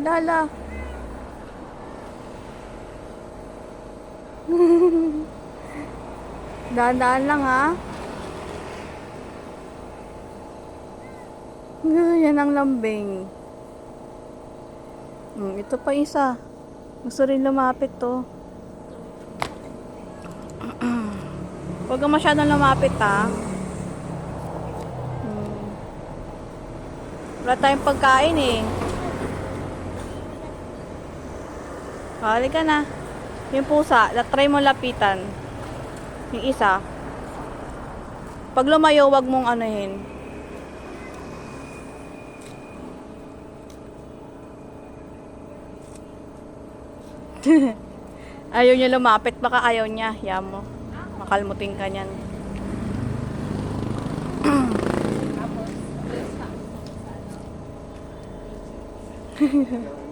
Lala. Daan-daan lang ha. Yan ang lambing. Hmm, ito pa isa. Gusto rin lumapit to. Huwag ka masyadong lumapit ha. Hmm. Wala tayong pagkain eh. Halika na. Yung pusa, try mo lapitan. Yung isa. Pag lumayo, wag mong anuhin. ayaw niya lumapit, baka ayaw niya. Yan mo. Makalmutin ka niyan.